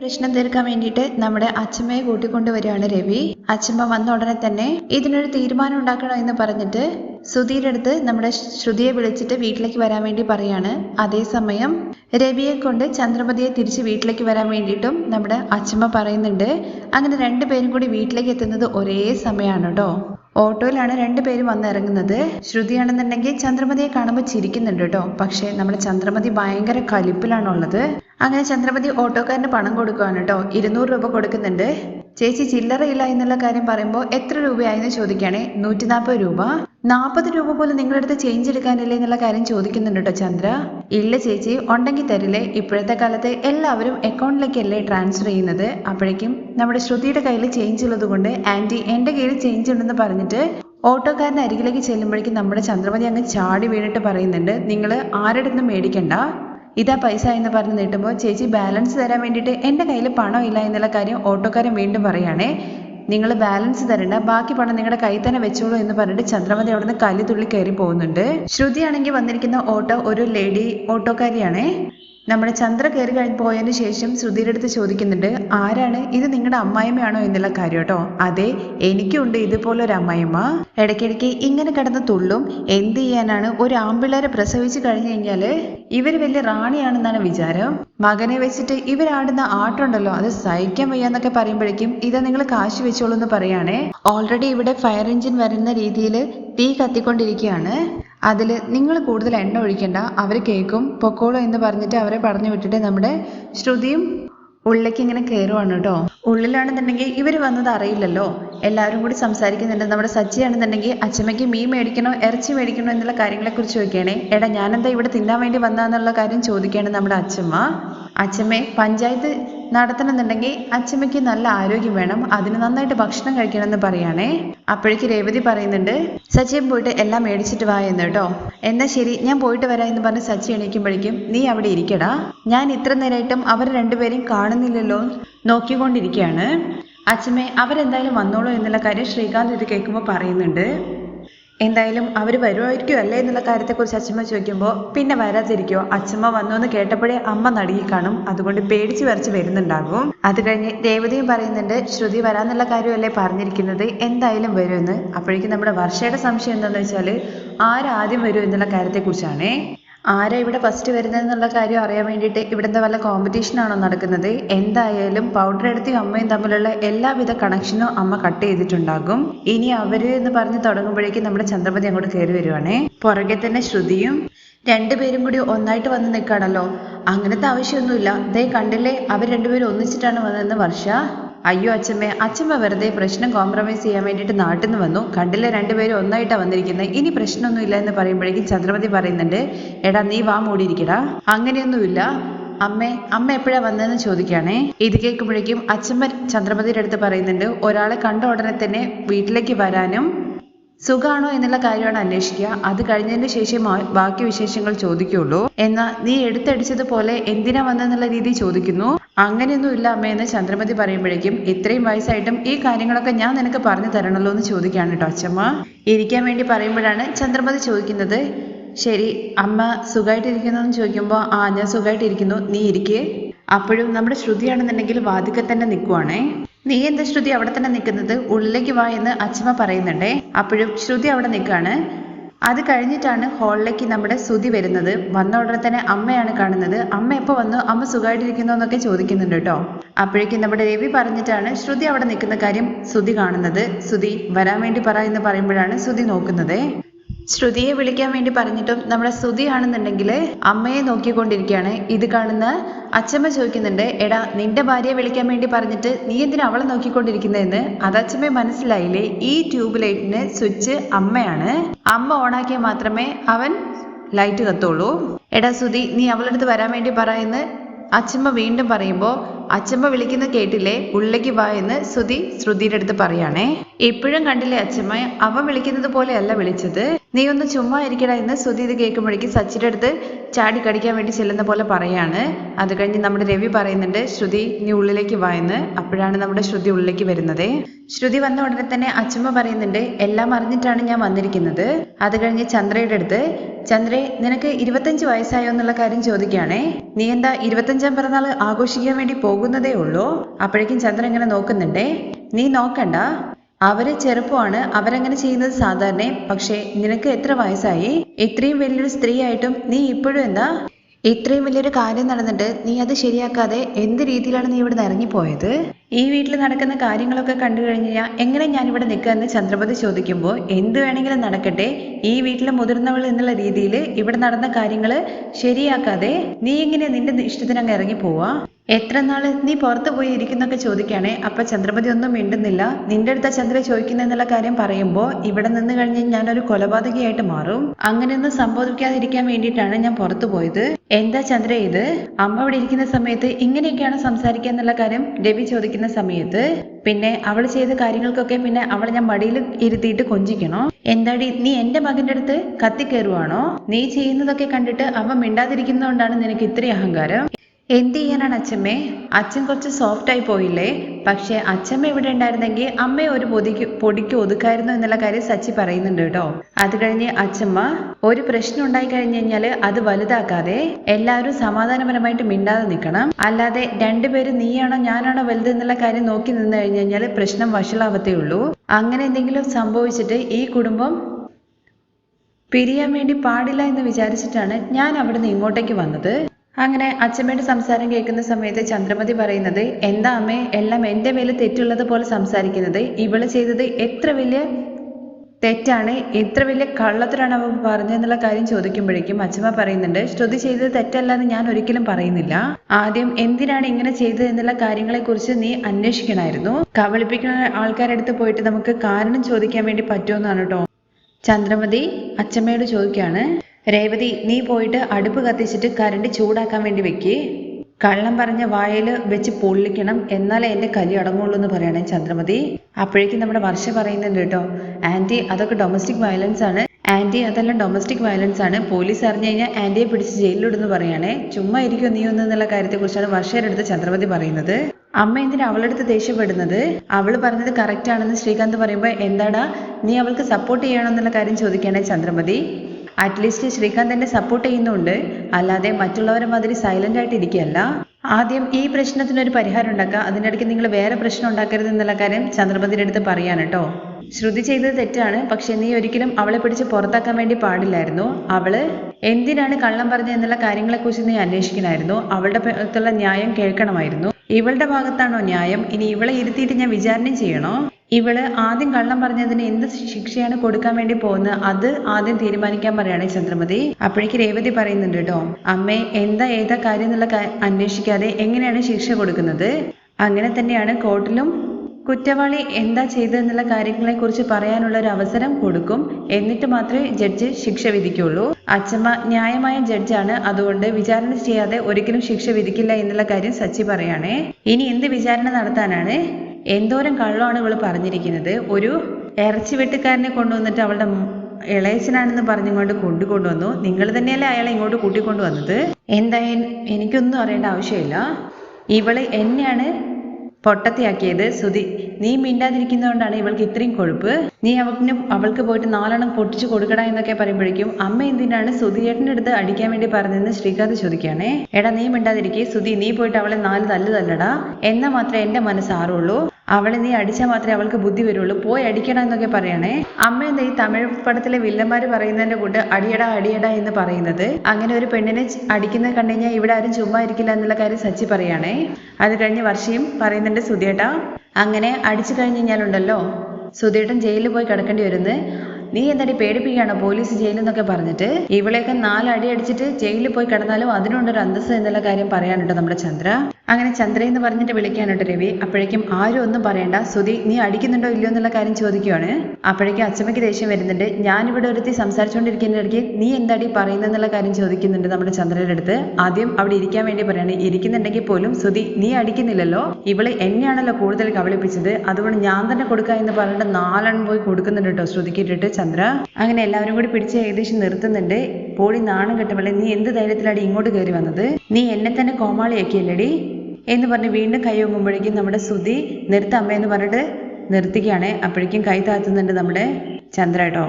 പ്രശ്നം തീർക്കാൻ വേണ്ടിയിട്ട് നമ്മുടെ അച്ഛമ്മയെ കൂട്ടിക്കൊണ്ടുവരികയാണ് രവി. അച്ഛമ്മ വന്ന ഉടനെ തന്നെ ഇതിനൊരു തീരുമാനം ഉണ്ടാക്കണം എന്ന് പറഞ്ഞിട്ട് സുധീരുടെ അടുത്ത് നമ്മുടെ ശ്രുതിയെ വിളിച്ചിട്ട് വീട്ടിലേക്ക് വരാൻ വേണ്ടി പറയാണ്. അതേസമയം രവിയെ കൊണ്ട് ചന്ദ്രമതിയെ തിരിച്ച് വീട്ടിലേക്ക് വരാൻ വേണ്ടിയിട്ടും നമ്മുടെ അച്ഛമ്മ പറയുന്നുണ്ട്. അങ്ങനെ രണ്ടുപേരും കൂടി വീട്ടിലേക്ക് എത്തുന്നത് ഒരേ സമയമാണ് കേട്ടോ. ഓട്ടോയിലാണ് രണ്ടുപേരും വന്നിറങ്ങുന്നത് ശ്രുതിയാണെന്നുണ്ടെങ്കിൽ ചന്ദ്രമതിയെ കാണുമ്പോൾ ചിരിക്കുന്നുണ്ട് കേട്ടോ. പക്ഷേ നമ്മുടെ ചന്ദ്രമതി ഭയങ്കര കലിപ്പിലാണുള്ളത്. അങ്ങനെ ചന്ദ്രമതി ഓട്ടോക്കാരന് പണം കൊടുക്കുകയാണ് കേട്ടോ. ഇരുന്നൂറ് രൂപ കൊടുക്കുന്നുണ്ട്. ചേച്ചി ചില്ലറയില്ല എന്നുള്ള കാര്യം പറയുമ്പോൾ എത്ര രൂപയായെന്ന് ചോദിക്കുകയാണെ? നൂറ്റി നാൽപ്പത് രൂപ? നാൽപ്പത് രൂപ പോലും നിങ്ങളുടെ അടുത്ത് ചേഞ്ച് എടുക്കാനില്ലേ എന്നുള്ള കാര്യം ചോദിക്കുന്നുണ്ട് കേട്ടോ ചന്ദ്ര. ഇല്ല ചേച്ചി ഉണ്ടെങ്കിൽ തരില്ലേ. ഇപ്പോഴത്തെ കാലത്ത് എല്ലാവരും അക്കൗണ്ടിലേക്കല്ലേ ട്രാൻസ്ഫർ ചെയ്യുന്നത്. അപ്പോഴേക്കും നമ്മുടെ ശ്രുതിയുടെ കയ്യിൽ ചേഞ്ച് ഉള്ളത് കൊണ്ട് ആന്റി എന്റെ കയ്യിൽ ചേഞ്ച് ഉണ്ടെന്ന് പറഞ്ഞിട്ട് ഓട്ടോക്കാരന്റെ അരികിലേക്ക് ചെല്ലുമ്പോഴേക്കും നമ്മുടെ ചന്ദ്രമതി അങ്ങ് ചാടി വീണിട്ട് പറയുന്നുണ്ട് നിങ്ങൾ ആരുടെ നിന്നും മേടിക്കണ്ട. ഇതാ പൈസ എന്ന് പറഞ്ഞ് നീട്ടുമ്പോൾ ചേച്ചി ബാലൻസ് തരാൻ വേണ്ടിയിട്ട് എന്റെ കയ്യിൽ പണം ഇല്ല എന്നുള്ള കാര്യം ഓട്ടോക്കാരൻ വീണ്ടും പറയുകയാണേ നിങ്ങൾ ബാലൻസ് തരണ്ട ബാക്കി പണം നിങ്ങളുടെ കയ്യിൽ തന്നെ വെച്ചോളൂ എന്ന് പറഞ്ഞിട്ട് ചന്ദ്രമതി അവിടുന്ന് കല്ലി തുള്ളി കയറി പോകുന്നുണ്ട്. ശ്രുതിയാണെങ്കിൽ വന്നിരിക്കുന്ന ഓട്ടോ ഒരു ലേഡി ഓട്ടോക്കാരിയാണേ. നമ്മുടെ ചന്ദ്ര കയറി കഴിഞ്ഞ് പോയതിന് ശേഷം ശ്രുതിയുടെ അടുത്ത് ചോദിക്കുന്നുണ്ട് ആരാണ്? ഇത് നിങ്ങളുടെ അമ്മായിമ്മയാണോ? എന്നുള്ള കാര്യം കേട്ടോ. അതെ എനിക്കുണ്ട്. ഇതുപോലെ ഒരു അമ്മായിമ്മ. ഇടയ്ക്കിടയ്ക്ക് ഇങ്ങനെ കിടന്ന് തുള്ളും. എന്ത് ചെയ്യാനാണ്? ഒരു ആമ്പിള്ളേരെ പ്രസവിച്ച് കഴിഞ്ഞു കഴിഞ്ഞാൽ ഇവർ വലിയ റാണിയാണെന്നാണ് വിചാരം. മകനെ വെച്ചിട്ട് ഇവരാടുന്ന ആട്ടുണ്ടല്ലോ അത് സഹിക്കാൻ വയ്യാന്നൊക്കെ പറയുമ്പോഴേക്കും ഇതാ നിങ്ങൾ കാശ് വെച്ചോളൂ എന്ന് പറയാണേ. ഓൾറെഡി ഇവിടെ ഫയർ എഞ്ചിൻ വരുന്ന രീതിയിൽ തീ കത്തിക്കൊണ്ടിരിക്കുകയാണ്. അതിൽ നിങ്ങൾ കൂടുതൽ എണ്ണ ഒഴിക്കേണ്ട. അവർ കേൾക്കും പൊക്കോളൂ എന്ന് പറഞ്ഞിട്ട് അവരെ പറഞ്ഞു വിട്ടിട്ട് നമ്മുടെ ശ്രുതിയും ഉള്ളിലേക്ക് ഇങ്ങനെ കയറുവാണ് കേട്ടോ. ഉള്ളിലാണെന്നുണ്ടെങ്കിൽ ഇവർ വന്നത് അറിയില്ലല്ലോ. എല്ലാവരും കൂടി സംസാരിക്കുന്നുണ്ട്. നമ്മുടെ സച്ചിയാണെന്നുണ്ടെങ്കിൽ അച്ഛമ്മയ്ക്ക് മീൻ മേടിക്കണോ ഇറച്ചി മേടിക്കണോ എന്നുള്ള കാര്യങ്ങളെക്കുറിച്ച് ചോദിക്കുകയാണേ. എടാ ഞാനെന്താ ഇവിടെ തിന്നാൻ വേണ്ടി വന്നതെന്നുള്ള കാര്യം ചോദിക്കുകയാണ് നമ്മുടെ അച്ഛമ്മ. അച്ഛമ്മേ പഞ്ചായത്ത് നടത്തണമെന്നുണ്ടെങ്കിൽ അച്ചമ്മയ്ക്ക് നല്ല ആരോഗ്യം വേണം അതിന് നന്നായിട്ട് ഭക്ഷണം കഴിക്കണം എന്ന് പറയാണേ. അപ്പോഴേക്ക് രേവതി പറയുന്നുണ്ട് സച്ചിൻ പോയിട്ട് എല്ലാം മേടിച്ചിട്ട് വാ എന്ന് കേട്ടോ. എന്നാ ശരി ഞാൻ പോയിട്ട് വരാം എന്ന് പറഞ്ഞ് സച്ചി എണീക്കുമ്പോഴേക്കും നീ അവിടെ ഇരിക്കടാ. ഞാൻ ഇത്ര നേരമായിട്ടും അവർ രണ്ടുപേരെയും കാണുന്നില്ലല്ലോ. നോക്കിക്കൊണ്ടിരിക്കുകയാണ്. അച്ഛമ്മേ അവരെന്തായാലും വന്നോളൂ എന്നുള്ള കാര്യം ശ്രീകാന്ത് ഇത് കേൾക്കുമ്പോൾ പറയുന്നുണ്ട്. എന്തായാലും അവർ വരുമായിരിക്കും അല്ലേ എന്നുള്ള കാര്യത്തെക്കുറിച്ച് അച്ഛമ്മ ചോദിക്കുമ്പോൾ പിന്നെ വരാതിരിക്കുമോ അച്ഛമ്മ വന്നു എന്ന് കേട്ടപ്പോഴേ അമ്മ നടുങ്ങി കാണും. അതുകൊണ്ട് പേടിച്ച് വരച്ച് വരുന്നുണ്ടാകും. അത് കഴിഞ്ഞ് രേവതിയും പറയുന്നുണ്ട് ശ്രുതി വരാന്നുള്ള കാര്യമല്ലേ പറഞ്ഞിരിക്കുന്നത്? എന്തായാലും വരുമെന്ന്. അപ്പോഴേക്കും നമ്മുടെ വർഷയുടെ സംശയം എന്താണെന്ന് വെച്ചാൽ ആരാദ്യം വരും എന്നുള്ള കാര്യത്തെക്കുറിച്ചാണേ. ആരാ ഇവിടെ ഫസ്റ്റ് വരുന്നതെന്നുള്ള കാര്യം അറിയാൻ വേണ്ടിയിട്ട് ഇവിടുത്തെ വല്ല കോമ്പറ്റീഷൻ ആണോ നടക്കുന്നത്? എന്തായാലും പൗഡർ എടുത്തി അമ്മയും തമ്മിലുള്ള എല്ലാവിധ കണക്ഷനും അമ്മ കട്ട് ചെയ്തിട്ടുണ്ടാകും. ഇനി അവർ എന്ന് പറഞ്ഞ് തുടങ്ങുമ്പോഴേക്കും നമ്മുടെ ചന്ദ്രപതി അങ്ങോട്ട് കയറി വരുവാണേ. പുറകെ തന്നെ ശ്രുതിയും രണ്ടുപേരും കൂടി ഒന്നായിട്ട് വന്ന് നിൽക്കുകയാണല്ലോ. അങ്ങനത്തെ ആവശ്യമൊന്നുമില്ല. ദേ കണ്ടില്ലേ അവർ രണ്ടുപേരും ഒന്നിച്ചിട്ടാണ് വന്നതെന്ന് വർഷ. അയ്യോ അച്ഛമ്മേ അച്ഛമ്മ വെറുതെ പ്രശ്നം കോംപ്രമൈസ് ചെയ്യാൻ വേണ്ടിയിട്ട് നാട്ടിൽ നിന്ന് വന്നു. കണ്ടില്ല രണ്ടുപേരും ഒന്നായിട്ടാണ് വന്നിരിക്കുന്നത് ഇനി പ്രശ്നമൊന്നുമില്ല എന്ന് പറയുമ്പോഴേക്കും ചന്ദ്രമതി പറയുന്നുണ്ട് എടാ നീ വാ മൂടിയിരിക്കടാ. അങ്ങനെയൊന്നുമില്ല. അമ്മേ അമ്മ എപ്പോഴാ വന്നതെന്ന് ചോദിക്കുകയാണേ. ഇത് കേൾക്കുമ്പോഴേക്കും അച്ഛമ്മ ചന്ദ്രമതിയുടെ അടുത്ത് പറയുന്നുണ്ട് ഒരാളെ കണ്ട ഉടനെ തന്നെ വീട്ടിലേക്ക് വരാനും സുഖാണോ എന്നുള്ള കാര്യമാണ് അന്വേഷിക്കുക. അത് കഴിഞ്ഞതിന് ശേഷം ബാക്കി വിശേഷങ്ങൾ ചോദിക്കുള്ളൂ. എന്നാൽ നീ എടുത്തടിച്ചതുപോലെ എന്തിനാ വന്നെന്നുള്ള രീതി ചോദിക്കുന്നു. അങ്ങനെയൊന്നും ഇല്ല അമ്മയെന്ന് ചന്ദ്രമതി പറയുമ്പോഴേക്കും ഇത്രയും വയസ്സായിട്ടും ഈ കാര്യങ്ങളൊക്കെ ഞാൻ നിനക്ക് പറഞ്ഞു തരണല്ലോ എന്ന് ചോദിക്കുകയാണ് കേട്ടോ അച്ഛമ്മ ഇരിക്കാൻ വേണ്ടി പറയുമ്പോഴാണ് ചന്ദ്രമതി ചോദിക്കുന്നത്. ശരി അമ്മ സുഖമായിട്ടിരിക്കുന്നതെന്ന് ചോദിക്കുമ്പോൾ ആ ഞാൻ സുഖമായിട്ടിരിക്കുന്നു നീ ഇരിക്കേ. അപ്പോഴും നമ്മുടെ ശ്രുതിയാണെന്നുണ്ടെങ്കിൽ വാതിക്കെ തന്നെ നിൽക്കുവാണേ. നീ എന്താ ശ്രുതി അവിടെ തന്നെ നിൽക്കുന്നത്? ഉള്ളിലേക്ക് വാ എന്ന് അച്ഛമ്മ പറയുന്നുണ്ടേ. അപ്പോഴും ശ്രുതി അവിടെ നിൽക്കുകയാണ്. അത് കഴിഞ്ഞിട്ടാണ് ഹോളിലേക്ക് നമ്മുടെ ശ്രുതി വരുന്നത്. വന്ന ഉടനെ തന്നെ അമ്മയാണ് കാണുന്നത്. അമ്മ എപ്പോൾ വന്നു? അമ്മ സുഖമായിട്ടിരിക്കുന്നു എന്നൊക്കെ ചോദിക്കുന്നുണ്ട് കേട്ടോ. അപ്പോഴേക്കും നമ്മുടെ രവി പറഞ്ഞിട്ടാണ് ശ്രുതി അവിടെ നിൽക്കുന്ന കാര്യം ശ്രുതി കാണുന്നത്. ശ്രുതി വരാൻ വേണ്ടി പറ എന്ന് പറയുമ്പോഴാണ് ശ്രുതി നോക്കുന്നത്. ശ്രുതിയെ വിളിക്കാൻ വേണ്ടി പറഞ്ഞിട്ടും നമ്മുടെ ശ്രുതി ആണെന്നുണ്ടെങ്കിൽ അമ്മയെ നോക്കിക്കൊണ്ടിരിക്കുകയാണ്. ഇത് കാണുന്ന അച്ഛമ്മ ചോദിക്കുന്നുണ്ട് എടാ നിന്റെ ഭാര്യയെ വിളിക്കാൻ വേണ്ടി പറഞ്ഞിട്ട് നീ എന്തിനാ അവളെ നോക്കിക്കൊണ്ടിരിക്കുന്നതെന്ന്? അത് അച്ഛമ്മ മനസ്സിലായില്ലേ? ഈ ട്യൂബ് ലൈറ്റിന് സ്വിച്ച് അമ്മയാണ്. അമ്മ ഓണാക്കിയാൽ മാത്രമേ അവൻ ലൈറ്റ് കത്തുള്ളൂ. എടാ സുധി നീ അവളുടെ അടുത്ത് വരാൻ വേണ്ടി പറയുന്ന അച്ഛമ്മ വീണ്ടും പറയുമ്പോൾ അച്ഛമ്മ വിളിക്കുന്ന കേട്ടില്ലേ? ഉള്ളിലേക്ക് വാ എന്ന് ശ്രുതി ശ്രുതിയുടെ അടുത്ത് പറയാണേ. എപ്പോഴും കണ്ടില്ലേ അച്ഛമ്മ? അവൻ വിളിക്കുന്നത് പോലെയല്ല വിളിച്ചത്. നീ ഒന്ന് ചുമ്മാ ഇരിക്കട എന്ന് ശ്രുതി ഇത് കേൾക്കുമ്പോഴേക്കും സച്ചിന്റെ അടുത്ത് ചാടി കടിക്കാൻ വേണ്ടി ചെല്ലുന്ന പോലെ പറയാണ്. അത് കഴിഞ്ഞ് നമ്മുടെ രവി പറയുന്നുണ്ട് ശ്രുതി നീ ഉള്ളിലേക്ക് വായെന്ന് അപ്പോഴാണ് നമ്മുടെ ശ്രുതി ഉള്ളിലേക്ക് വരുന്നത്. ശ്രുതി വന്ന ഉടനെ തന്നെ അച്ഛമ്മ പറയുന്നുണ്ട് എല്ലാം അറിഞ്ഞിട്ടാണ് ഞാൻ വന്നിരിക്കുന്നത്. അത് കഴിഞ്ഞ് ചന്ദ്രയുടെ അടുത്ത് ചന്ദ്രേ നിനക്ക് ഇരുപത്തഞ്ച് വയസ്സായോ എന്നുള്ള കാര്യം ചോദിക്കുകയാണേ. നീ എന്താ ഇരുപത്തഞ്ചാം പിറന്നാൾ ആഘോഷിക്കാൻ വേണ്ടി പോകുന്നതേ ഉള്ളൂ? അപ്പോഴേക്കും ചന്ദ്രൻ ഇങ്ങനെ നോക്കുന്നുണ്ടേ നീ നോക്കണ്ട. അവർ ചെറുപ്പമാണ് അവരങ്ങനെ ചെയ്യുന്നത് സാധാരണ. പക്ഷേ നിനക്ക് എത്ര വയസ്സായി? ഇത്രയും വലിയൊരു സ്ത്രീ ആയിട്ടും നീ ഇപ്പോഴും എന്താ? ഇത്രയും വലിയൊരു കാര്യം നടന്നിട്ട് നീ അത് ശരിയാക്കാതെ എന്ത് രീതിയിലാണ് നീ ഇവിടെ ഇറങ്ങിപ്പോയത്? ഈ വീട്ടിൽ നടക്കുന്ന കാര്യങ്ങളൊക്കെ കണ്ടു കഴിഞ്ഞാൽ എങ്ങനെ ഞാൻ ഇവിടെ നിൽക്കാമെന്ന് ചന്ദ്രപതി ചോദിക്കുമ്പോൾ എന്ത് വേണമെങ്കിലും നടക്കട്ടെ ഈ വീട്ടിലെ മുതിർന്നവൾ എന്നുള്ള രീതിയിൽ ഇവിടെ നടന്ന കാര്യങ്ങൾ ശരിയാക്കാതെ നീ ഇങ്ങനെ നിന്റെ ഇഷ്ടത്തിനങ്ങ് ഇറങ്ങി പോവാ. എത്ര നാൾ നീ പുറത്തു പോയി ഇരിക്കുന്നൊക്കെ ചോദിക്കുകയാണെ അപ്പൊ ചന്ദ്രപതി ഒന്നും മിണ്ടുന്നില്ല. നിന്റെ അടുത്ത ചന്ദ്ര ചോദിക്കുന്ന എന്നുള്ള കാര്യം പറയുമ്പോൾ ഇവിടെ നിന്ന് കഴിഞ്ഞ് ഞാനൊരു കൊലപാതകയായിട്ട് മാറും. അങ്ങനെയൊന്നും സംഭവിക്കാതിരിക്കാൻ വേണ്ടിയിട്ടാണ് ഞാൻ പുറത്തു പോയത്. എന്താ ചന്ദ്ര ഇത്? അമ്മ ഇവിടെ ഇരിക്കുന്ന സമയത്ത് ഇങ്ങനെയൊക്കെയാണ് സംസാരിക്കുക എന്നുള്ള കാര്യം രവി ചോദിക്കുന്ന സമയത്ത് പിന്നെ അവൾ ചെയ്ത കാര്യങ്ങൾക്കൊക്കെ പിന്നെ അവളെ ഞാൻ മടിയിൽ ഇരുത്തിയിട്ട് കൊഞ്ചിക്കണോ? എന്താടി നീ എന്റെ മകന്റെ അടുത്ത് കത്തിക്കേറുവാണോ നീ ചെയ്യുന്നതൊക്കെ കണ്ടിട്ട് അവൻ മിണ്ടാതിരിക്കുന്നതുകൊണ്ടാണ് നിനക്ക് ഇത്രയും അഹങ്കാരം? എന്ത് ചെയ്യാനാണ് അച്ഛമ്മേ? അച്ഛൻ കുറച്ച് സോഫ്റ്റ് ആയി പോയില്ലേ? പക്ഷെ അച്ഛമ്മ ഇവിടെ ഉണ്ടായിരുന്നെങ്കിൽ അമ്മയെ ഒരു പൊതിക്ക് പൊടിക്ക് ഒതുക്കായിരുന്നു എന്നുള്ള കാര്യം സച്ചി പറയുന്നുണ്ട് കേട്ടോ. അത് കഴിഞ്ഞ് അച്ഛമ്മ ഒരു പ്രശ്നം ഉണ്ടായി കഴിഞ്ഞു കഴിഞ്ഞാൽ അത് വലുതാക്കാതെ എല്ലാവരും സമാധാനപരമായിട്ട് മിണ്ടാതെ നിൽക്കണം. അല്ലാതെ രണ്ടുപേരും നീയാണോ ഞാനാണോ വലുത് എന്നുള്ള കാര്യം നോക്കി നിന്ന് കഴിഞ്ഞു കഴിഞ്ഞാൽ പ്രശ്നം വഷളാവത്തേ ഉള്ളൂ. അങ്ങനെ എന്തെങ്കിലും സംഭവിച്ചിട്ട് ഈ കുടുംബം പിരിയാൻ വേണ്ടി പാടില്ല എന്ന് വിചാരിച്ചിട്ടാണ് ഞാൻ അവിടുന്ന് ഇങ്ങോട്ടേക്ക് വന്നത്. അങ്ങനെ അച്ഛമ്മയുടെ സംസാരം കേൾക്കുന്ന സമയത്ത് ചന്ദ്രമതി പറയുന്നത് എന്താ അമ്മേ എല്ലാം എന്റെ മേലെ തെറ്റുള്ളത് പോലെ സംസാരിക്കുന്നത്? ഇവൾ ചെയ്തത് എത്ര വലിയ തെറ്റാണ്? എത്ര വലിയ കള്ളത്തിലാണ് അവ പറഞ്ഞെന്നുള്ള കാര്യം ചോദിക്കുമ്പോഴേക്കും അച്ഛമ്മ പറയുന്നുണ്ട് ശ്രുതി ചെയ്തത് തെറ്റല്ല എന്ന് ഞാൻ ഒരിക്കലും പറയുന്നില്ല. ആദ്യം എന്തിനാണ് ഇങ്ങനെ ചെയ്തത് എന്നുള്ള കാര്യങ്ങളെ കുറിച്ച് നീ അന്വേഷിക്കണമായിരുന്നു. കബളിപ്പിക്കുന്ന ആൾക്കാരുടെ അടുത്ത് പോയിട്ട് നമുക്ക് കാരണം ചോദിക്കാൻ വേണ്ടി പറ്റുമെന്നാണ് കേട്ടോ ചന്ദ്രമതി അച്ഛമ്മയോട് ചോദിക്കുകയാണ് രേവതി നീ പോയിട്ട് അടുപ്പ് കത്തിച്ചിട്ട് കരണ്ട് ചൂടാക്കാൻ വേണ്ടി വെക്കേ. കള്ളം പറഞ്ഞ വായൽ വെച്ച് പൊള്ളിക്കണം. എന്നാലേ എന്റെ കലി അടങ്ങുള്ളൂ എന്ന് പറയണേ ചന്ദ്രമതി. അപ്പോഴേക്കും നമ്മുടെ വർഷ പറയുന്നുണ്ട് കേട്ടോ ആന്റി അതൊക്കെ ഡൊമസ്റ്റിക് വയലൻസ് ആണ്. ആന്റി അതെല്ലാം ഡൊമസ്റ്റിക് വയലൻസ് ആണ്. പോലീസ് അറിഞ്ഞു കഴിഞ്ഞാൽ ആന്റിയെ പിടിച്ച് ജയിലിലിടുന്നു പറയണേ. ചുമ്മാ ഇരിക്കും നീ ഒന്നുള്ള കാര്യത്തെക്കുറിച്ചാണ് വർഷയുടെ അടുത്ത് ചന്ദ്രമതി പറയുന്നത്. അമ്മ എന്തിനാ അവളടുത്ത് ദേഷ്യപ്പെടുന്നത്? അവൾ പറഞ്ഞത് കറക്റ്റ് ആണെന്ന് ശ്രീകാന്ത് പറയുമ്പോൾ എന്താടാ? നീ അവൾക്ക് സപ്പോർട്ട് ചെയ്യണമെന്നുള്ള കാര്യം ചോദിക്കണേ ചന്ദ്രമതി. അറ്റ്ലീസ്റ്റ് ശ്രീകാന്ത് എന്നെ സപ്പോർട്ട് ചെയ്യുന്നുണ്ട്. അല്ലാതെ മറ്റുള്ളവരെ മാതിരി സൈലന്റ് ആയിട്ട് ഇരിക്കുകയല്ല. ആദ്യം ഈ പ്രശ്നത്തിനൊരു പരിഹാരം ഉണ്ടാക്കുക. അതിനിടയ്ക്ക് നിങ്ങൾ വേറെ പ്രശ്നം ഉണ്ടാക്കരുത് എന്നുള്ള കാര്യം ചന്ദ്രപതിയുടെ അടുത്ത് പറയാൻ കേട്ടോ ശ്രുതി ചെയ്തത് തെറ്റാണ്. പക്ഷെ നീ ഒരിക്കലും അവളെ പിടിച്ച് പുറത്താക്കാൻ വേണ്ടി പാടില്ലായിരുന്നു. അവൾ എന്തിനാണ് കള്ളം പറഞ്ഞത് എന്നുള്ള കാര്യങ്ങളെക്കുറിച്ച് നീ അന്വേഷിക്കണമായിരുന്നു. അവളുടെ ഭാഗത്തുള്ള ന്യായം കേൾക്കണമായിരുന്നു. ഇവളുടെ ഭാഗത്താണോ ന്യായം? ഇനി ഇവളെ ഇരുത്തിയിട്ട് ഞാൻ വിചാരണ ചെയ്യണോ? ഇവൾ ആദ്യം കള്ളം പറഞ്ഞതിന് എന്ത് ശിക്ഷയാണ് കൊടുക്കാൻ വേണ്ടി പോകുന്നത് അത് ആദ്യം തീരുമാനിക്കാൻ പറയാണ് ചന്ദ്രമതി. അപ്പോഴേക്ക് രേവതി പറയുന്നുണ്ട് കേട്ടോ അമ്മേ എന്താ ഏതാ കാര്യം എന്നുള്ള അന്വേഷിക്കാതെ എങ്ങനെയാണ് ശിക്ഷ കൊടുക്കുന്നത്? അങ്ങനെ തന്നെയാണ് കോർട്ടിലും കുറ്റവാളി എന്താ ചെയ്തതെന്നുള്ള കാര്യങ്ങളെ കുറിച്ച് പറയാനുള്ള ഒരു അവസരം കൊടുക്കും. എന്നിട്ട് മാത്രമേ ജഡ്ജ് ശിക്ഷ വിധിക്കുള്ളൂ. അച്ഛമ്മ ന്യായമായ ജഡ്ജാണ്. അതുകൊണ്ട് വിചാരണ ചെയ്യാതെ ഒരിക്കലും ശിക്ഷ വിധിക്കില്ല എന്നുള്ള കാര്യം സച്ചി പറയാണേ. ഇനി എന്ത് വിചാരണ നടത്താനാണ്? എന്തോരം കള്ളമാണ് ഇവൾ പറഞ്ഞിരിക്കുന്നത്. ഒരു ഇറച്ചി വെട്ടുകാരനെ കൊണ്ടുവന്നിട്ട് അവളുടെ ഇളയച്ചനാണെന്ന് പറഞ്ഞുകൊണ്ട് കൊണ്ടുകൊണ്ടുവന്നു നിങ്ങൾ തന്നെയല്ലേ അയാളെ ഇങ്ങോട്ട് കൂട്ടിക്കൊണ്ടുവന്നത് എന്തായാലും എനിക്കൊന്നും അറിയേണ്ട ആവശ്യമില്ല. ഇവൾ എന്നെയാണ് പൊട്ടത്തിയാക്കിയത്. സുധി നീ മിണ്ടാതിരിക്കുന്നതുകൊണ്ടാണ് ഇവൾക്ക് ഇത്രയും കൊഴുപ്പ്. നീ അവൾക്ക് അവൾക്ക് പോയിട്ട് നാലെണ്ണം പൊട്ടിച്ചു കൊടുക്കടാ എന്നൊക്കെ പറയുമ്പോഴേക്കും അമ്മ എന്തിനാണ് സുധിയേട്ടന്റെ അടുത്ത് അടിക്കാൻ വേണ്ടി പറഞ്ഞതെന്ന് ശ്രീകാന്ത് ചോദിക്കുകയാണേ. എടാ നീ മിണ്ടാതിരിക്കേ. സുധി നീ പോയിട്ട് അവളെ നാല് തല്ല് തല്ലടാ. എന്നാൽ മാത്രമേ എന്റെ മനസ്സ് ആറുള്ളൂ. അവളെ നീ അടിച്ചാൽ മാത്രമേ അവൾക്ക് ബുദ്ധി വരുള്ളൂ. പോയി അടിക്കണം എന്നൊക്കെ പറയണേ. അമ്മ എന്താ ഈ തമിഴ് പടത്തിലെ വില്ലന്മാര് പറയുന്നതിന്റെ കൂട്ട് അടിയടാ അടിയടാ എന്ന് പറയുന്നത്? അങ്ങനെ ഒരു പെണ്ണിനെ അടിക്കുന്നത് കണ്ടു കഴിഞ്ഞാൽ ഇവിടെ ആരും ചുമ്മാ ഇരിക്കില്ല എന്നുള്ള കാര്യം സച്ചി പറയാണേ. അത് കഴിഞ്ഞ് വർഷയും പറയുന്നുണ്ട് സുധിയേട്ടാ അങ്ങനെ അടിച്ചു കഴിഞ്ഞ് കഴിഞ്ഞാലുണ്ടല്ലോ സുധിയേട്ടൻ ജയിലിൽ പോയി കിടക്കേണ്ടി വരുന്നത് നീ എന്താടി പേടിപ്പിക്കുകയാണ് പോലീസ് ജയിലിൽ എന്നൊക്കെ പറഞ്ഞിട്ട്? ഇവളെയൊക്കെ നാലടി അടിച്ചിട്ട് ജയിലിൽ പോയി കിടന്നാലും അതിനുണ്ടൊരു അന്തസ്സ് എന്നുള്ള കാര്യം പറയാനുണ്ട് നമ്മുടെ ചന്ദ്ര. അങ്ങനെ ചന്ദ്ര എന്ന് പറഞ്ഞിട്ട് വിളിക്കാണ് കേട്ടോ രവി. അപ്പോഴേക്കും ആരും ഒന്നും പറയണ്ട. സുധി നീ അടിക്കുന്നുണ്ടോ ഇല്ലയോ എന്നുള്ള കാര്യം ചോദിക്കുകയാണ് അപ്പോഴേക്കും അച്ഛമ്മയ്ക്ക് ദേഷ്യം വരുന്നുണ്ട്. ഞാനിവിടെ ഒരുത്തി സംസാരിച്ചുകൊണ്ടിരിക്കുന്നതിനിടയ്ക്ക് നീ എന്താടി പറയുന്നെന്നുള്ള കാര്യം ചോദിക്കുന്നുണ്ട് നമ്മുടെ ചന്ദ്രയുടെ അടുത്ത്. ആദ്യം അവിടെ ഇരിക്കാൻ വേണ്ടി പറയാണ്. ഇരിക്കുന്നുണ്ടെങ്കിൽ പോലും സുധി നീ അടിക്കുന്നില്ലല്ലോ. ഇവൾ എന്നെയാണല്ലോ കൂടുതൽ കബളിപ്പിച്ചത്. അതുകൊണ്ട് ഞാൻ തന്നെ കൊടുക്കുക എന്ന് പറഞ്ഞിട്ട് നാലെണ്ണം പോയി കൊടുക്കുന്നുണ്ട് കേട്ടോ ശ്രുതിക്കിട്ടിട്ട് ചന്ദ്ര. അങ്ങനെ എല്ലാവരും കൂടി പിടിച്ച് ഏകദേശം നിർത്തുന്നുണ്ട്. പോളി നാണം കെട്ടവളെ നീ എന്ത് ധൈര്യത്തിലാണ് ഇങ്ങോട്ട് കയറി വന്നത്? നീ എന്നെ തന്നെ കോമാളിയാക്കിയല്ലേടി? എന്ന് പറഞ്ഞ് വീണ്ടും കൈ ഒങ്ങുമ്പോഴേക്കും നമ്മുടെ സുതി നിർത്തമ്മ എന്ന് പറഞ്ഞിട്ട് നിർത്തിക്കുകയാണ് അപ്പോഴേക്കും കൈ താത്തുന്നുണ്ട് നമ്മുടെ ചന്ദ്ര കേട്ടോ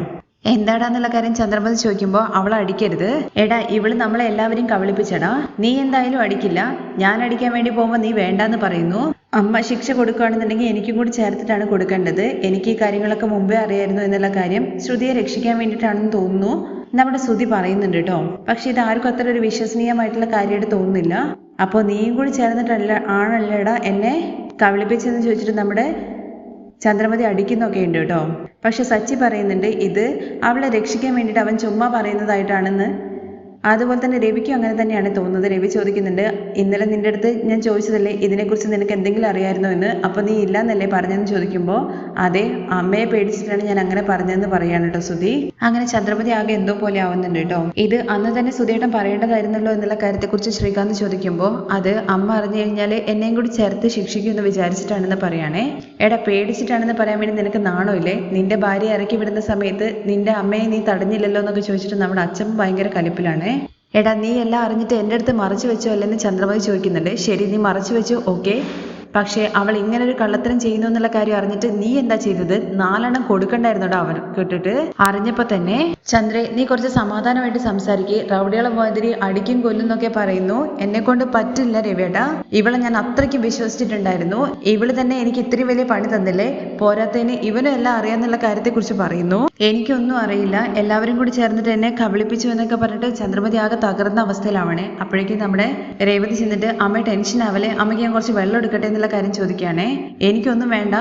എന്താടാന്നുള്ള കാര്യം ചന്ദ്രമതി ചോദിക്കുമ്പോൾ അവൾ അടിക്കരുത്. എടാ ഇവൾ നമ്മളെ എല്ലാവരെയും കബളിപ്പിച്ചടാ. നീ എന്തായാലും അടിക്കില്ല. ഞാൻ അടിക്കാൻ വേണ്ടി പോകുമ്പോൾ നീ വേണ്ടാന്ന് പറയുന്നു. അമ്മ ശിക്ഷ കൊടുക്കുകയാണെന്നുണ്ടെങ്കിൽ എനിക്കും കൂടി ചേർത്തിട്ടാണ് കൊടുക്കേണ്ടത്. എനിക്ക് ഈ കാര്യങ്ങളൊക്കെ മുമ്പേ അറിയായിരുന്നു എന്നുള്ള കാര്യം ശ്രുതിയെ രക്ഷിക്കാൻ വേണ്ടിയിട്ടാണെന്ന് തോന്നുന്നു. നമ്മുടെ ശ്രുതി പറയുന്നുണ്ട് കേട്ടോ പക്ഷെ ഇത് ആർക്കും അത്ര ഒരു വിശ്വസനീയമായിട്ടുള്ള കാര്യമായിട്ട് തോന്നുന്നില്ല. അപ്പോൾ നീയും കൂടി ചേർന്നിട്ടല്ല ആണല്ലേടാ എന്നെ കബളിപ്പിച്ചെന്ന് ചോദിച്ചിട്ട് നമ്മുടെ ചന്ദ്രമതി അടിക്കുന്നൊക്കെ ഉണ്ട് കേട്ടോ. പക്ഷെ സച്ചി പറയുന്നുണ്ട് ഇത് അവളെ രക്ഷിക്കാൻ വേണ്ടിയിട്ട് അവൻ ചുമ്മാ പറയുന്നതായിട്ടാണെന്ന് അതുപോലെ തന്നെ രവിക്കും അങ്ങനെ തന്നെയാണ് തോന്നുന്നത്. രവി ചോദിക്കുന്നുണ്ട് ഇന്നലെ നിന്റെ അടുത്ത് ഞാൻ ചോദിച്ചതല്ലേ? ഇതിനെക്കുറിച്ച് നിനക്ക് എന്തെങ്കിലും അറിയായിരുന്നോ എന്ന്? അപ്പോൾ നീ ഇല്ല എന്നല്ലേ പറഞ്ഞെന്ന് ചോദിക്കുമ്പോൾ അതെ അമ്മയെ പേടിച്ചിട്ടാണ് ഞാൻ അങ്ങനെ പറഞ്ഞതെന്ന് പറയാണ് കേട്ടോ സുധി. അങ്ങനെ ചന്ദ്രപതി ആകെ എന്തോ പോലെ ആവുന്നുണ്ട് കേട്ടോ ഇത് അന്ന് തന്നെ സുധിയേട്ടൻ പറയേണ്ടതായിരുന്നല്ലോ എന്നുള്ള കാര്യത്തെക്കുറിച്ച് ശ്രീകാന്ത് ചോദിക്കുമ്പോൾ അത് അമ്മ അറിഞ്ഞു കഴിഞ്ഞാൽ എന്നെയും കൂടി ചേർത്ത് ശിക്ഷിക്കുമെന്ന് വിചാരിച്ചിട്ടാണെന്ന് പറയാണേ. എടാ പേടിച്ചിട്ടാണെന്ന് പറയാൻ വേണ്ടി നിനക്ക് നാണോ ഇല്ലേ? നിന്റെ ഭാര്യ ഇറക്കി വിടുന്ന സമയത്ത് നിന്റെ അമ്മയെ നീ തടഞ്ഞില്ലല്ലോ എന്നൊക്കെ ചോദിച്ചിട്ട് നമ്മുടെ അച്ഛൻ ഭയങ്കര കലിപ്പിലാണ്. എടാ നീ എല്ലാം അറിഞ്ഞിട്ട് എന്റെ അടുത്ത് മറച്ചു വെച്ചോ അല്ലെന്ന് ചന്ദ്രമതി ചോദിക്കുന്നുണ്ട്. ശരി നീ മറച്ചു വെച്ചു. ഓക്കെ പക്ഷേ അവൾ ഇങ്ങനെ ഒരു കള്ളത്തരം ചെയ്യുന്നു എന്നുള്ള കാര്യം അറിഞ്ഞിട്ട് നീ എന്താ ചെയ്തത്? നാലെണ്ണം കൊടുക്കണ്ടായിരുന്നോടാ അവൻ. കേട്ടിട്ട് അറിഞ്ഞപ്പോ തന്നെ ചന്ദ്രേ നീ കുറച്ച് സമാധാനമായിട്ട് സംസാരിക്കുക റൗഡികളെ മാതിരി അടിക്കും കൊല്ലും എന്നൊക്കെ പറയുന്നു. എന്നെ കൊണ്ട് പറ്റില്ല രവിയേട്ടാ. ഇവളെ ഞാൻ അത്രയ്ക്ക് വിശ്വസിച്ചിട്ടുണ്ടായിരുന്നു. ഇവൾ തന്നെ എനിക്ക് ഇത്രയും വലിയ പണി തന്നില്ലേ? പോരാത്തതിന് ഇവനും എല്ലാം അറിയാന്നുള്ള കാര്യത്തെക്കുറിച്ച് പറയുന്നു. എനിക്കൊന്നും അറിയില്ല. എല്ലാവരും കൂടി ചേർന്നിട്ട് എന്നെ കബളിപ്പിച്ചു എന്നൊക്കെ പറഞ്ഞിട്ട് ചന്ദ്രമതി ആകെ തകർന്ന അവസ്ഥയിലാവണേ. അപ്പോഴേക്കും നമ്മുടെ രേവതി ചെന്നിട്ട് അമ്മ ടെൻഷൻ ആവലേ അമ്മയ്ക്ക് ഞാൻ കുറച്ച് വെള്ളം എടുക്കട്ടെ എന്നുള്ള കാര്യം ചോദിക്കുകയാണേ. എനിക്കൊന്നും വേണ്ട.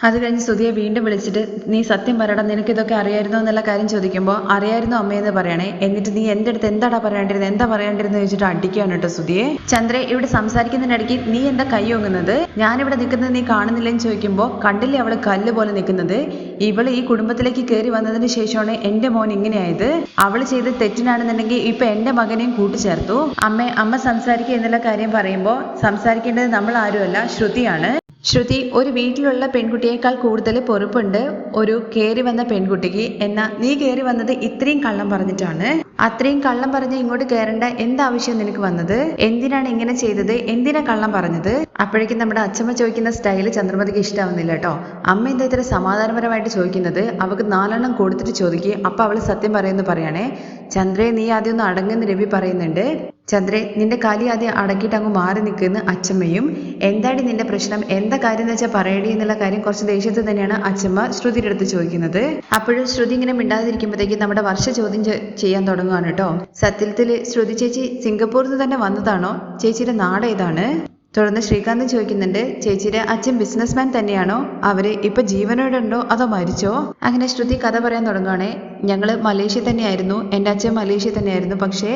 അത് കഴിഞ്ഞ് സുധിയെ വീണ്ടും വിളിച്ചിട്ട് നീ സത്യം പറയടാ നിനക്ക് ഇതൊക്കെ അറിയായിരുന്നോ? എന്നുള്ള കാര്യം ചോദിക്കുമ്പോൾ അറിയായിരുന്നോ അമ്മയെന്ന് പറയണേ. എന്നിട്ട് നീ എന്റെ അടുത്ത് എന്താടാ പറയേണ്ടിരുന്നത് എന്താ പറയാണ്ടിരുന്നത് ചോദിച്ചിട്ട് അടിക്കുകയാണ് കേട്ടോ സുധിയെ ചന്ദ്രെ ഇവിടെ സംസാരിക്കുന്നതിനിടയ്ക്ക് നീ എന്താ കൈ ഒങ്ങുന്നത്? ഞാനിവിടെ നിൽക്കുന്നത് നീ കാണുന്നില്ലെന്ന് ചോദിക്കുമ്പോൾ കണ്ടില്ലേ അവൾ കല്ല് പോലെ നിൽക്കുന്നത്? ഇവൾ ഈ കുടുംബത്തിലേക്ക് കയറി വന്നതിന് ശേഷമാണ് എന്റെ മോൻ ഇങ്ങനെയായത്. അവൾ ചെയ്ത് തെറ്റിനാണെന്നുണ്ടെങ്കിൽ ഇപ്പൊ എന്റെ മകനെയും കൂട്ടിച്ചേർത്തു. അമ്മ അമ്മ സംസാരിക്കുക എന്നുള്ള കാര്യം പറയുമ്പോൾ സംസാരിക്കേണ്ടത് നമ്മൾ ആരുമല്ല ശ്രുതിയാണ്. ശ്രുതി ഒരു വീട്ടിലുള്ള പെൺകുട്ടിയേക്കാൾ കൂടുതൽ പൊറുപ്പുണ്ട് ഒരു കയറി വന്ന പെൺകുട്ടിക്ക്. എന്നാ നീ കയറി വന്നത് ഇത്രയും കള്ളം പറഞ്ഞിട്ടാണ്? അത്രയും കള്ളം പറഞ്ഞ് ഇങ്ങോട്ട് കയറേണ്ട എന്താവശ്യം നിനക്ക് വന്നത്? എന്തിനാണ് ഇങ്ങനെ ചെയ്തത്? എന്തിനാ കള്ളം പറഞ്ഞത്? അപ്പോഴേക്കും നമ്മുടെ അച്ഛമ്മ ചോദിക്കുന്ന സ്റ്റൈൽ ചന്ദ്രമതിക്ക് ഇഷ്ടാവുന്നില്ല കേട്ടോ. അമ്മ എന്താ ഇത്ര സമാധാനപരമായിട്ട് ചോദിക്കുന്നത്? അവൾക്ക് നാലെണ്ണം കൊടുത്തിട്ട് ചോദിക്കുക അപ്പൊ അവൾ സത്യം പറയുമെന്ന് പറയണേ. ചന്ദ്രയെ നീ ആദ്യം ഒന്ന് അടങ്ങുന്ന രവി പറയുന്നുണ്ട്. ചന്ദ്രേ നിന്റെ കാലി ആദ്യം അടക്കിയിട്ട് അങ്ങ് മാറി നിൽക്കുന്ന അച്ഛമ്മയും എന്താടി നിന്റെ പ്രശ്നം? എന്താ കാര്യം എന്ന് വെച്ചാൽ പറയടി എന്നുള്ള കാര്യം കുറച്ച് ദേഷ്യത്തിൽ തന്നെയാണ് അച്ഛമ്മ ശ്രുതിയുടെ അടുത്ത് ചോദിക്കുന്നത്. അപ്പോഴും ശ്രുതി ഇങ്ങനെ മിണ്ടാതിരിക്കുമ്പോഴത്തേക്കും നമ്മുടെ വർഷ ചോദ്യം ചെയ്യാൻ തുടങ്ങുകയാണ് കേട്ടോ. സത്യത്തിൽ ശ്രുതി ചേച്ചി സിംഗപ്പൂരിൽ നിന്ന് തന്നെ വന്നതാണോ? ചേച്ചിയുടെ നാട് ഏതാണ്? തുടർന്ന് ശ്രീകാന്ത് ചോദിക്കുന്നുണ്ട് ചേച്ചിയുടെ അച്ഛൻ ബിസിനസ്മാൻ തന്നെയാണോ? അവർ ഇപ്പൊ ജീവനോടെ ഉണ്ടോ അതോ മരിച്ചോ? അങ്ങനെ ശ്രുതി കഥ പറയാൻ തുടങ്ങുകയാണെ ഞങ്ങൾ മലേഷ്യ തന്നെയായിരുന്നു എന്റെ അച്ഛൻ മലേഷ്യ തന്നെയായിരുന്നു. പക്ഷേ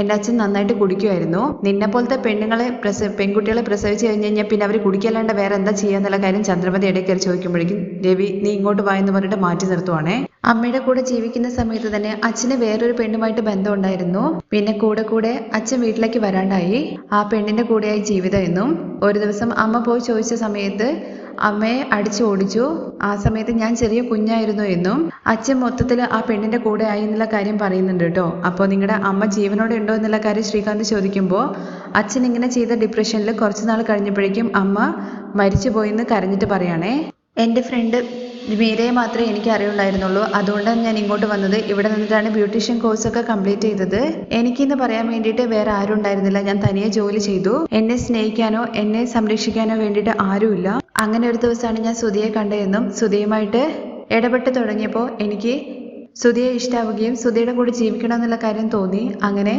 എന്റെ അച്ഛൻ നന്നായിട്ട് കുടിക്കുമായിരുന്നു നിന്നെ പോലത്തെ പെണ്ണുങ്ങളെ പ്രസ പെൺകുട്ടികളെ പ്രസവിച്ച് കഴിഞ്ഞ് കഴിഞ്ഞാൽ പിന്നെ അവർ കുടിക്കല്ലാണ്ട് വേറെ എന്താ ചെയ്യാന്നുള്ള കാര്യം ചന്ദ്രമതി ഇടയ്ക്ക് കയറി ചോദിക്കുമ്പോഴേക്കും രവി നീ ഇങ്ങോട്ട് വായെന്ന് പറഞ്ഞിട്ട് മാറ്റി നിർത്തുവാണേ. അമ്മയുടെ കൂടെ ജീവിക്കുന്ന സമയത്ത് തന്നെ അച്ഛന് വേറൊരു പെണ്ണുമായിട്ട് ബന്ധം ഉണ്ടായിരുന്നു പിന്നെ കൂടെ കൂടെ അച്ഛൻ വീട്ടിലേക്ക് വരാണ്ടായി. ആ പെണ്ണിന്റെ കൂടെയായി ജീവിതം എന്നും. ഒരു ദിവസം അമ്മ പോയി ചോദിച്ച സമയത്ത് അമ്മയെ അടിച്ചു ഓടിച്ചു. ആ സമയത്ത് ഞാൻ ചെറിയ കുഞ്ഞായിരുന്നു എന്നും അച്ഛൻ മൊത്തത്തിൽ ആ പെണ്ണിന്റെ കൂടെ ആയി എന്നുള്ള കാര്യം പറയുന്നുണ്ട് കേട്ടോ. അപ്പോൾ നിങ്ങളുടെ അമ്മ ജീവനോടെ ഉണ്ടോ എന്നുള്ള കാര്യം ശ്രീകാന്ത് ചോദിക്കുമ്പോൾ അച്ഛൻ ഇങ്ങനെ ചെയ്ത ഡിപ്രഷനിൽ കുറച്ച് നാൾ കഴിഞ്ഞപ്പോഴേക്കും അമ്മ മരിച്ചു പോയെന്ന് കരഞ്ഞിട്ട് പറയാണേ. എന്റെ ഫ്രണ്ട് മീരയെ മാത്രമേ എനിക്ക് അറിയുണ്ടായിരുന്നുള്ളൂ അതുകൊണ്ടാണ് ഞാൻ ഇങ്ങോട്ട് വന്നത്. ഇവിടെ നിന്നിട്ടാണ് ബ്യൂട്ടീഷ്യൻ കോഴ്സൊക്കെ കംപ്ലീറ്റ് ചെയ്തത്. എനിക്കിന്ന് പറയാൻ വേണ്ടിയിട്ട് വേറെ ആരും ഉണ്ടായിരുന്നില്ല ഞാൻ തനിയെ ജോലി ചെയ്തു. എന്നെ സ്നേഹിക്കാനോ എന്നെ സംരക്ഷിക്കാനോ വേണ്ടിയിട്ട് ആരുമില്ല. അങ്ങനെ ഒരു ദിവസമാണ് ഞാൻ സുധിയെ കണ്ടതെന്നും സുധിയുമായിട്ട് ഇടപെട്ട് തുടങ്ങിയപ്പോൾ എനിക്ക് സുധിയെ ഇഷ്ടാവുകയും സുധിയുടെ കൂടെ ജീവിക്കണമെന്നുള്ള കാര്യം തോന്നി. അങ്ങനെ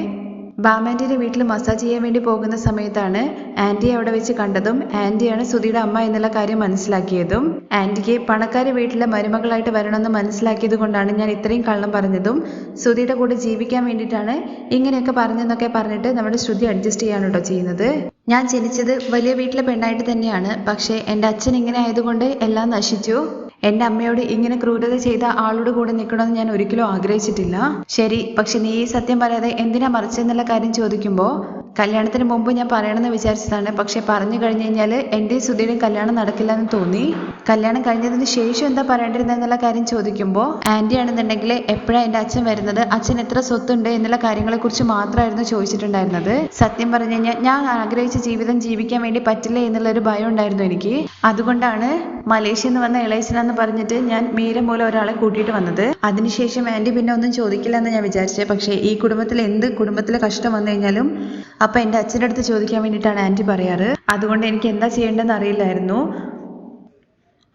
ബാമാന്റിയുടെ വീട്ടിൽ മസാജ് ചെയ്യാൻ വേണ്ടി പോകുന്ന സമയത്താണ് ആന്റിയെ അവിടെ വെച്ച് കണ്ടതും ആന്റിയാണ് സുധിയുടെ അമ്മ എന്നുള്ള കാര്യം മനസ്സിലാക്കിയതും. ആന്റിക്ക് പണക്കാരെ വീട്ടിലെ മരുമകളായിട്ട് വരണമെന്ന് മനസ്സിലാക്കിയത് കൊണ്ടാണ് ഞാൻ ഇത്രയും കള്ളം പറഞ്ഞതും. സുധിയുടെ കൂടെ ജീവിക്കാൻ വേണ്ടിയിട്ടാണ് ഇങ്ങനെയൊക്കെ പറഞ്ഞെന്നൊക്കെ പറഞ്ഞിട്ട് നമ്മുടെ ശ്രുതി അഡ്ജസ്റ്റ് ചെയ്യാണ് കേട്ടോ ചെയ്യുന്നത്. ഞാൻ ജനിച്ചത് വലിയ വീട്ടിലെ പെണ്ണായിട്ട് തന്നെയാണ്. പക്ഷേ എന്റെ അച്ഛൻ ഇങ്ങനെ ആയതുകൊണ്ട് എല്ലാം നശിച്ചു. എന്റെ അമ്മയോട് ഇങ്ങനെ ക്രൂരത ചെയ്ത ആളോട് കൂടെ നിൽക്കണമെന്ന് ഞാൻ ഒരിക്കലും ആഗ്രഹിച്ചിട്ടില്ല. ശരി പക്ഷെ നീ ഈ സത്യം പറയാതെ എന്തിനാ മറിച്ചെന്നുള്ള കാര്യം ചോദിക്കുമ്പോൾ കല്യാണത്തിന് മുമ്പ് ഞാൻ പറയണമെന്ന് വിചാരിച്ചതാണ്. പക്ഷെ പറഞ്ഞു കഴിഞ്ഞു കഴിഞ്ഞാൽ എന്റെയും സുധീടെയും കല്യാണം നടക്കില്ല എന്ന് തോന്നി. കല്യാണം കഴിഞ്ഞതിന് ശേഷം എന്താ പറയേണ്ടിരുന്നതെന്നുള്ള കാര്യം ചോദിക്കുമ്പോൾ ആന്റി ആണെന്നുണ്ടെങ്കിൽ എപ്പോഴാണ് എന്റെ അച്ഛൻ വരുന്നത്? അച്ഛൻ എത്ര സ്വത്തുണ്ട്? എന്നുള്ള കാര്യങ്ങളെക്കുറിച്ച് മാത്രമായിരുന്നു ചോദിച്ചിട്ടുണ്ടായിരുന്നത്. സത്യം പറഞ്ഞു കഴിഞ്ഞാൽ ഞാൻ ആഗ്രഹിച്ച ജീവിതം ജീവിക്കാൻ വേണ്ടി പറ്റില്ല എന്നുള്ള ഒരു ഭയം ഉണ്ടായിരുന്നു എനിക്ക്. അതുകൊണ്ടാണ് മലേഷ്യയിൽ നിന്ന് വന്ന ഇളയച്ചനെന്ന് പറഞ്ഞിട്ട് ഞാൻ മീര മൂലം ഒരാളെ കൂട്ടിയിട്ട് വന്നത്. അതിനുശേഷം ആന്റി പിന്നെ ഒന്നും ചോദിക്കില്ല എന്ന് ഞാൻ വിചാരിച്ചത് പക്ഷേ ഈ കുടുംബത്തിൽ എന്ത് കുടുംബത്തിലെ കഷ്ടം വന്നു കഴിഞ്ഞാലും അപ്പം എന്റെ അച്ഛന്റെ അടുത്ത് ചോദിക്കാൻ വേണ്ടിയിട്ടാണ് ആന്റി പറയാറ്. അതുകൊണ്ട് എനിക്ക് എന്താ ചെയ്യേണ്ടതെന്ന് അറിയില്ലായിരുന്നു.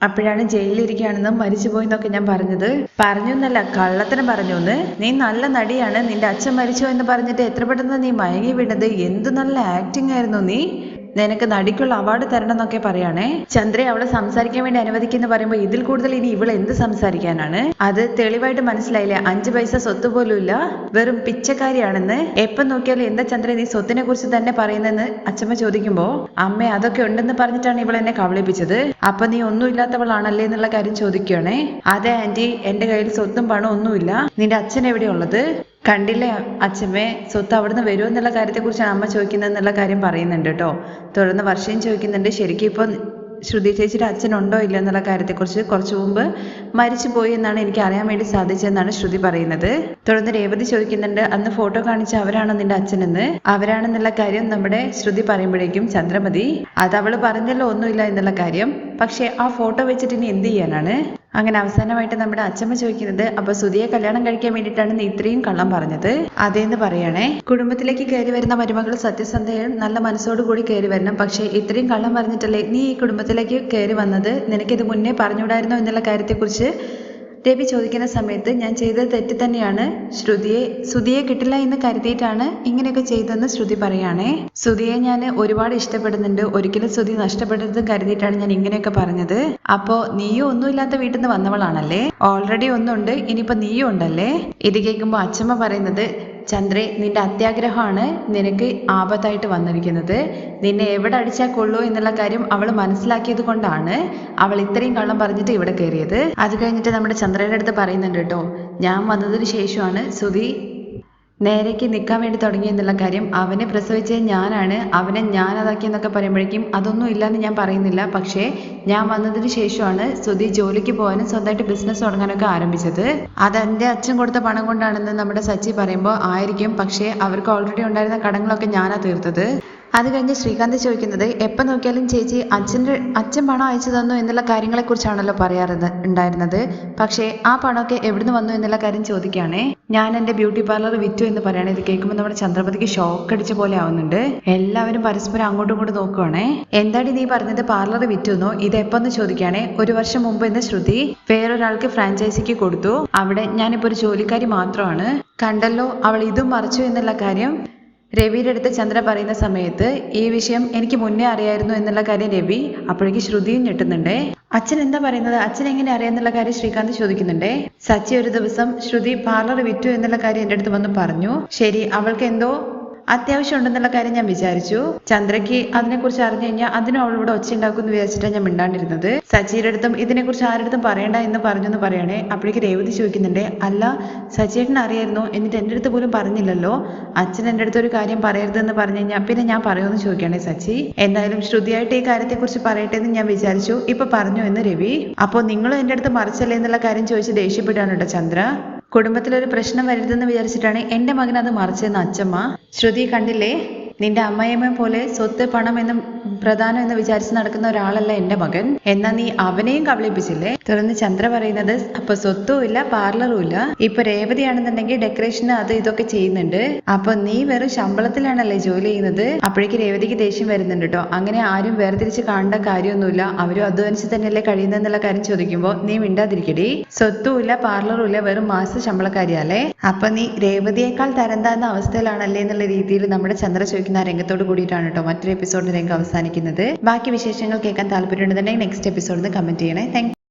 അപ്പോഴാണ് ജയിലിലിരിക്കുകയാണെന്നും മരിച്ചുപോയി എന്നൊക്കെ ഞാൻ പറഞ്ഞത്. പറഞ്ഞു എന്നല്ല കള്ളത്തിന് പറഞ്ഞു എന്ന്. നീ നല്ല നടിയാണ് നിന്റെ അച്ഛൻ മരിച്ചു എന്ന് പറഞ്ഞിട്ട് എത്ര പെട്ടെന്ന് നീ മയങ്ങി വീണത്? എന്ത് നല്ല ആക്ടിംഗ് ആയിരുന്നു നീ. നിനക്ക് നടിക്കുള്ള അവാർഡ് തരണം എന്നൊക്കെ പറയാണേ. ചന്ദ്രയെ അവളെ സംസാരിക്കാൻ വേണ്ടി അനുവദിക്കുന്നു പറയുമ്പോൾ ഇതിൽ കൂടുതൽ ഇനി ഇവൾ എന്ത് സംസാരിക്കാനാണ്? അത് തെളിവായിട്ട് മനസ്സിലായില്ലേ? അഞ്ചു പൈസ സ്വത്ത് പോലും ഇല്ല. വെറും പിച്ചക്കാരിയാണെന്ന്. എപ്പം നോക്കിയാലും എന്താ ചന്ദ്ര നീ സ്വത്തിനെ കുറിച്ച് തന്നെ പറയുന്നെന്ന് അച്ഛമ്മ ചോദിക്കുമ്പോൾ അമ്മ അതൊക്കെ ഉണ്ടെന്ന് പറഞ്ഞിട്ടാണ് ഇവൾ എന്നെ കബളിപ്പിച്ചത്. അപ്പൊ നീ ഒന്നും ഇല്ലാത്തവളാണല്ലേ എന്നുള്ള കാര്യം ചോദിക്കുകയാണേ. അതെ ആന്റി. എന്റെ കയ്യിൽ സ്വത്തും പണം ഒന്നുമില്ല. നിന്റെ അച്ഛൻ എവിടെയുള്ളത് കണ്ടില്ലേ അച്ഛമ്മേ സ്വത്ത് അവിടുന്ന് വരുമോ എന്നുള്ള കാര്യത്തെക്കുറിച്ച് അമ്മ ചോദിക്കുന്നത് എന്നുള്ള കാര്യം പറയുന്നുണ്ട് കേട്ടോ. തുടർന്ന് വർഷയും ചോദിക്കുന്നുണ്ട് ശരിക്കും ഇപ്പോൾ ശ്രുതി ചേച്ചിയുടെ അച്ഛനുണ്ടോ ഇല്ല എന്നുള്ള കാര്യത്തെക്കുറിച്ച് കുറച്ചു മുമ്പ് മരിച്ചു പോയി എന്നാണ് എനിക്ക് അറിയാൻ വേണ്ടി സാധിച്ചതെന്നാണ് ശ്രുതി പറയുന്നത്. തുടർന്ന് രേവതി ചോദിക്കുന്നുണ്ട് അന്ന് ഫോട്ടോ കാണിച്ച അവരാണോ നിന്റെ അച്ഛനെന്ന്? അവരാണെന്നുള്ള കാര്യം നമ്മുടെ ശ്രുതി പറയുമ്പോഴേക്കും ചന്ദ്രമതി. അത് അവൾ പറഞ്ഞല്ലോ ഒന്നുമില്ല എന്നുള്ള കാര്യം. പക്ഷേ ആ ഫോട്ടോ വെച്ചിട്ട് ഇനി എന്ത് ചെയ്യാനാണ്? അങ്ങനെ അവസാനമായിട്ട് നമ്മുടെ അച്ഛമ്മ ചോദിക്കുന്നത് അപ്പൊ സുധിയെ കല്യാണം കഴിക്കാൻ വേണ്ടിയിട്ടാണ് നീ ഇത്രയും കള്ളം പറഞ്ഞത്? അതേന്ന് പറയണേ. കുടുംബത്തിലേക്ക് കയറി വരുന്ന മരുമകൾ സത്യസന്ധയും നല്ല മനസ്സോടു കൂടി കയറി വരണം. പക്ഷേ ഇത്രയും കള്ളം പറഞ്ഞിട്ടല്ലേ നീ ഈ കുടുംബത്തിലേക്ക് കയറി വന്നത്? നിനക്കിത് മുന്നേ പറഞ്ഞുകൂടായിരുന്നോ എന്നുള്ള കാര്യത്തെക്കുറിച്ച് രവി ചോദിക്കുന്ന സമയത്ത് ഞാൻ ചെയ്തത് തെറ്റ് തന്നെയാണ് ശ്രുതിയെ ശ്രുതിയെ കിട്ടില്ല എന്ന് കരുതിയിട്ടാണ് ഇങ്ങനെയൊക്കെ ചെയ്തതെന്ന് ശ്രുതി പറയാണേ ശ്രുതിയെ ഞാൻ ഒരുപാട് ഇഷ്ടപ്പെടുന്നുണ്ട്. ഒരിക്കലും ശ്രുതി നഷ്ടപ്പെടരുത് കരുതിയിട്ടാണ് ഞാൻ ഇങ്ങനെയൊക്കെ പറഞ്ഞത്. അപ്പോ നീയും ഒന്നുമില്ലാത്ത വീട്ടിൽ നിന്ന് വന്നവളാണല്ലേ? ഓൾറെഡി ഒന്നുണ്ട് ഇനിയിപ്പോ നീയും ഉണ്ടല്ലേ? ഇത് കേൾക്കുമ്പോൾ അച്ഛമ്മ പറയുന്നത് ചന്ദ്രേ നിന്റെ അത്യാഗ്രഹമാണ് നിനക്ക് ആപത്തായിട്ട് വന്നിരിക്കുന്നത്. നിന്നെ എവിടെ അടിച്ചാൽ കൊള്ളൂ എന്നുള്ള കാര്യം അവൾ മനസ്സിലാക്കിയത് കൊണ്ടാണ് അവൾ ഇത്രയും കള്ളം പറഞ്ഞിട്ട് ഇവിടെ കയറിയത്. അത് കഴിഞ്ഞിട്ട് നമ്മുടെ ചന്ദ്രയുടെ അടുത്ത് പറയുന്നുണ്ട് കേട്ടോ ഞാൻ വന്നതിന് ശേഷമാണ് സുധി നേരേക്ക് നിൽക്കാൻ വേണ്ടി തുടങ്ങി എന്നുള്ള കാര്യം അവനെ പ്രസവിച്ചത് ഞാനാണ്. അവനെ ഞാൻ അതാക്കിയെന്നൊക്കെ പറയുമ്പോഴേക്കും അതൊന്നും ഇല്ലാന്ന് ഞാൻ പറയുന്നില്ല. പക്ഷേ ഞാൻ വന്നതിന് ശേഷമാണ് സുധി ജോലിക്ക് പോകാനും സ്വന്തമായിട്ട് ബിസിനസ് തുടങ്ങാനൊക്കെ ആരംഭിച്ചത്. അത് എന്റെ അച്ഛൻ കൊടുത്ത പണം കൊണ്ടാണെന്ന് നമ്മുടെ സച്ചി പറയുമ്പോൾ ആയിരിക്കും. പക്ഷേ അവർക്ക് ഓൾറെഡി ഉണ്ടായിരുന്ന കടങ്ങളൊക്കെ ഞാനാ തീർത്തത്. അത് കഴിഞ്ഞ് ശ്രീകാന്ത് ചോദിക്കുന്നത് എപ്പോൾ നോക്കിയാലും ചേച്ചി അച്ഛന്റെ അച്ഛൻ പണം അയച്ചു തന്നു എന്നുള്ള കാര്യങ്ങളെക്കുറിച്ചാണല്ലോ പറയാറുണ്ട് ഉണ്ടായിരുന്നത്. പക്ഷേ ആ പണമൊക്കെ എവിടുന്ന് വന്നു എന്നുള്ള കാര്യം ചോദിക്കുകയാണേ. ഞാൻ എന്റെ ബ്യൂട്ടി പാർലർ വിറ്റു എന്ന് പറയണേ. ഇത് കേൾക്കുമ്പോൾ നമ്മുടെ ചന്ദ്രപതിക്ക് ഷോക്ക് അടിച്ച പോലെ ആവുന്നുണ്ട്. എല്ലാവരും പരസ്പരം അങ്ങോട്ടും ഇങ്ങോട്ടും നോക്കുവാണേ. എന്താടി നീ പറഞ്ഞത് പാർലർ വിറ്റുന്നോ? ഇത് എപ്പോന്ന് ചോദിക്കുകയാണേ. ഒരു വർഷം മുമ്പ് എന്ന് ശ്രുതി വേറൊരാൾക്ക് ഫ്രാഞ്ചൈസിക്ക് കൊടുത്തു. അവിടെ ഞാനിപ്പോൾ ഒരു ജോലിക്കാരി മാത്രമാണ്. കണ്ടല്ലോ അവൾ ഇതും മറിച്ചു എന്നുള്ള കാര്യം. രവിയുടെ അടുത്ത് ചന്ദ്ര പറയുന്ന സമയത്ത് ഈ വിഷയം എനിക്ക് മുന്നേ അറിയായിരുന്നു എന്നുള്ള കാര്യം രവി അപ്പോഴേക്ക് ശ്രുതിയും ഞെട്ടുന്നുണ്ടേ. അച്ഛൻ എന്താ പറയുന്നത്? അച്ഛൻ എങ്ങനെ അറിയാന്നുള്ള കാര്യം ശ്രീകാന്ത് ചോദിക്കുന്നുണ്ടേ. സച്ചി ഒരു ദിവസം ശ്രുതി പാർലർ വിറ്റു എന്നുള്ള കാര്യം എന്റെ അടുത്ത് വന്ന് പറഞ്ഞു. ശരി അവൾക്ക് എന്തോ അത്യാവശ്യം ഉണ്ടെന്നുള്ള കാര്യം ഞാൻ വിചാരിച്ചു. ചന്ദ്രയ്ക്ക് അതിനെക്കുറിച്ച് അറിഞ്ഞു കഴിഞ്ഞാൽ അതിനും അവളിവിടെ ഒച്ച ഉണ്ടാക്കും എന്ന് വിചാരിച്ചിട്ടാണ് ഞാൻ മിണ്ടാണ്ടിരുന്നത്. സച്ചിയുടെ അടുത്തും ഇതിനെക്കുറിച്ച് കുറിച്ച് ആരുടെടുത്തും പറയണ്ട എന്ന് പറഞ്ഞു എന്ന് പറയണേ അപ്പോഴേക്ക് രേവതി ചോദിക്കുന്നുണ്ട് അല്ല സച്ചിയേട്ടൻ അറിയായിരുന്നു എന്നിട്ട് എന്റെ അടുത്ത് പോലും പറഞ്ഞില്ലല്ലോ. അച്ഛൻ എന്റെ അടുത്ത് ഒരു കാര്യം പറയരുതെന്ന് പറഞ്ഞു കഴിഞ്ഞാൽ പിന്നെ ഞാൻ പറയുമെന്ന് ചോദിക്കണേ സച്ചി എന്തായാലും ശ്രുതിയായിട്ട് ഈ കാര്യത്തെക്കുറിച്ച് പറയട്ടെ എന്ന് ഞാൻ വിചാരിച്ചു. ഇപ്പൊ പറഞ്ഞു എന്ന് രവി. അപ്പോൾ നിങ്ങളും എന്റെ അടുത്ത് മറിച്ചല്ലേ എന്നുള്ള കാര്യം ചോദിച്ച് ദേഷ്യപ്പെട്ടാണ് കേട്ടോ ചന്ദ്ര. കുടുംബത്തിലൊരു പ്രശ്നം വരരുതെന്ന് വിചാരിച്ചിട്ടാണ് എന്റെ മകൻ അത് മറിച്ചതെന്ന് അച്ഛമ്മ ശ്രുതി കണ്ടില്ലേ? നിന്റെ അമ്മയമ്മ പോലെ സ്വത്ത് പണം എന്നും പ്രധാനം എന്ന് വിചാരിച്ച് നടക്കുന്ന ഒരാളല്ല എന്റെ മകൻ. എന്നാ നീ അവനെയും കബളിപ്പിച്ചില്ലേ? തുടർന്ന് ചന്ദ്ര പറയുന്നത് അപ്പൊ സ്വത്തും ഇല്ല പാർലറും ഇല്ല. ഇപ്പൊ രേവതിയാണെന്നുണ്ടെങ്കിൽ ഡെക്കറേഷന് അത് ഇതൊക്കെ ചെയ്യുന്നുണ്ട്. അപ്പൊ നീ വെറും ശമ്പളത്തിലാണല്ലേ ജോലി ചെയ്യുന്നത്? അപ്പോഴേക്ക് രേവതിക്ക് ദേഷ്യം വരുന്നുണ്ട് കേട്ടോ അങ്ങനെ ആരും വേർതിരിച്ച് കാണേണ്ട കാര്യമൊന്നുമില്ല. അവരും അധ്വാനിച്ച് തന്നെയല്ലേ കഴിയുന്നെന്നുള്ള കാര്യം ചോദിക്കുമ്പോൾ നീ മിണ്ടാതിരിക്കടി. സ്വത്തും ഇല്ല പാർലറും ഇല്ല വെറും മാസ ശമ്പളക്കാരിയാലേ അപ്പൊ നീ രേവതിയേക്കാൾ തരം താന്ന അവസ്ഥയിലാണല്ലേ എന്നുള്ള രീതിയിൽ നമ്മുടെ ചന്ദ്ര ചോദിക്കുന്ന രംഗത്തോട് കൂടിയിട്ടാണ് കേട്ടോ മറ്റൊരു എപ്പിസോഡിന്റെ രംഗം അവസാനിക്കുന്നത്. ബാക്കി വിശേഷങ്ങൾ കേൾക്കാൻ താല്പര്യമുണ്ടെന്നുണ്ടെങ്കിൽ നെക്സ്റ്റ് എപ്പിസോഡിൽ കമന്റ് ചെയ്യണേ. താങ്ക്